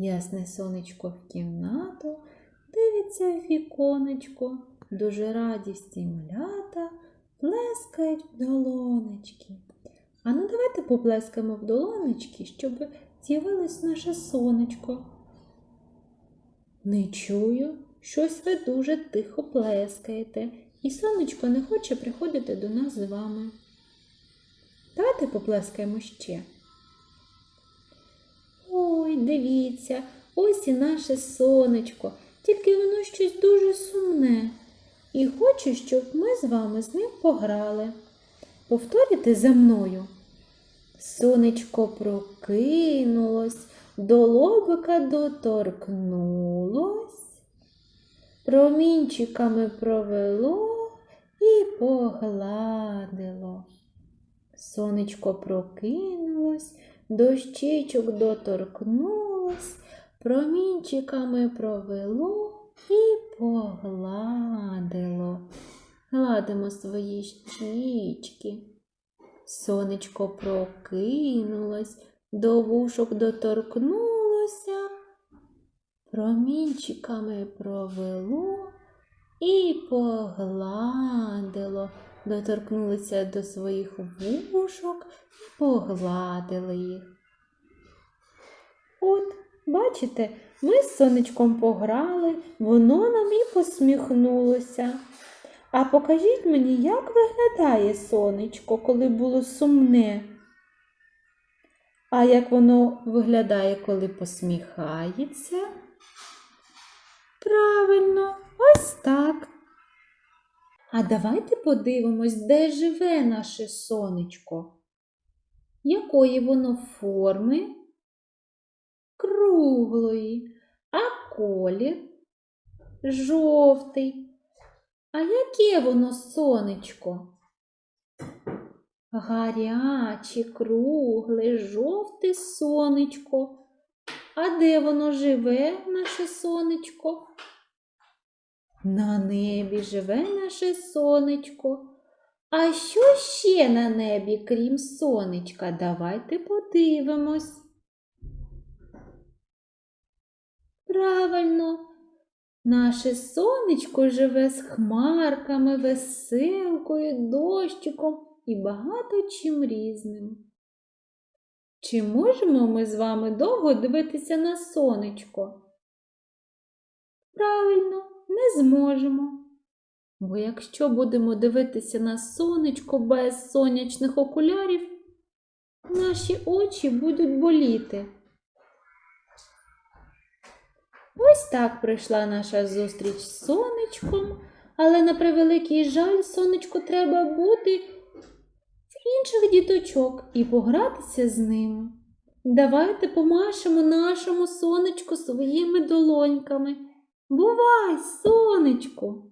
Ясне сонечко в кімнату, дивиться віконечко, дуже раді всі малята, плескають в долонечки. А ну давайте поплескаємо в долонечки, щоб з'явилось наше сонечко. Не чую, щось ви дуже тихо плескаєте, і сонечко не хоче приходити до нас з вами. Давайте поплескаємо ще. Дивіться, ось і наше сонечко, тільки воно щось дуже сумне. І хочу, щоб ми з вами з ним пограли. Повторюйте за мною. Сонечко прокинулось, до лобика доторкнулось, промінчиками провело і погладило. Сонечко прокинулось, дощичок доторкнулось, промінчиками провело і погладило. Гладимо свої щічки. Сонечко прокинулось, до вушок доторкнулося, промінчиками провело і погладило, доторкнулося до своїх вушок і погладили їх. От, бачите, ми з сонечком пограли, воно нам і посміхнулося. А покажіть мені, як виглядає сонечко, коли було сумне. А як воно виглядає, коли посміхається? Правильно, ось так. А давайте подивимось, де живе наше сонечко. Якої воно форми? Круглої, а колір жовтий. А яке воно сонечко? Гаряче, кругле, жовте сонечко. А де воно живе, наше сонечко? На небі живе наше сонечко. А що ще на небі, крім сонечка? Давайте подивимось. Правильно, наше сонечко живе з хмарками, веселкою, дощиком і багато чим різним. Чи можемо ми з вами довго дивитися на сонечко? Правильно, зможемо. Бо якщо будемо дивитися на сонечко без сонячних окулярів, наші очі будуть боліти. Ось так пройшла наша зустріч з сонечком, але на превеликий жаль, сонечку треба бути в інших діточок і погратися з ними. Давайте помашемо нашому сонечку своїми долоньками. Бувай, сонечку!